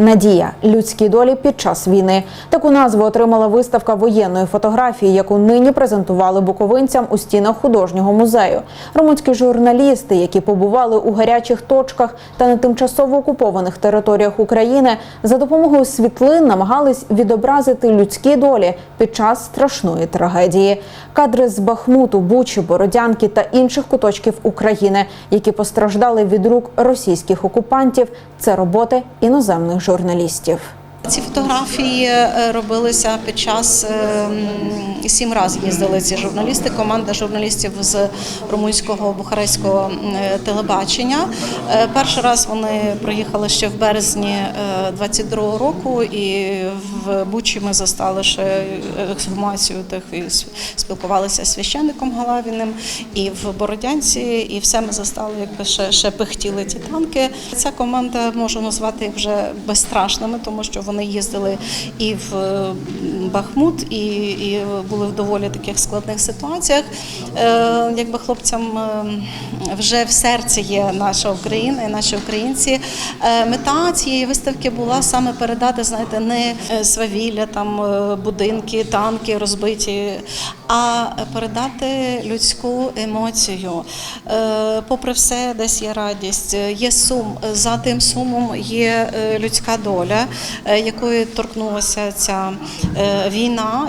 Надія людські долі під час війни. Таку назву отримала виставка воєнної фотографії, яку нині презентували буковинцям у стінах художнього музею. Румунські журналісти, які побували у гарячих точках та на тимчасово окупованих територіях України, за допомогою світлин намагались відобразити людські долі під час страшної трагедії. Кадри з Бахмуту, Бучі, Бородянки та інших куточків України, які постраждали від рук російських окупантів. Це роботи іноземних журналістів. Ці фотографії е, робилися під час е, сім разів їздили ці журналісти. Команда журналістів з румунського бухарестського е, телебачення. Е, Перший раз вони приїхали ще в березні 22-го року, і в Бучі ми застали ще ексгумацію тих і спілкувалися з священником Галавіним. І в Бородянці, і все ми застали, якби ще, ще пихтіли ті танки. Ця команда можу назвати вже безстрашними, тому що вони їздили і в е, Бахмут, і, і були в доволі таких складних ситуаціях. Е, якби хлопцям е, вже в серці є наша Україна і наші українці. Мета цієї виставки була саме передати, знаєте, не свавілля, там будинки, танки розбиті, а передати людську емоцію. Е, Попри все, десь є радість, є сум. За тим сумом є е, людська доля, е, якої торкнулася ця війна.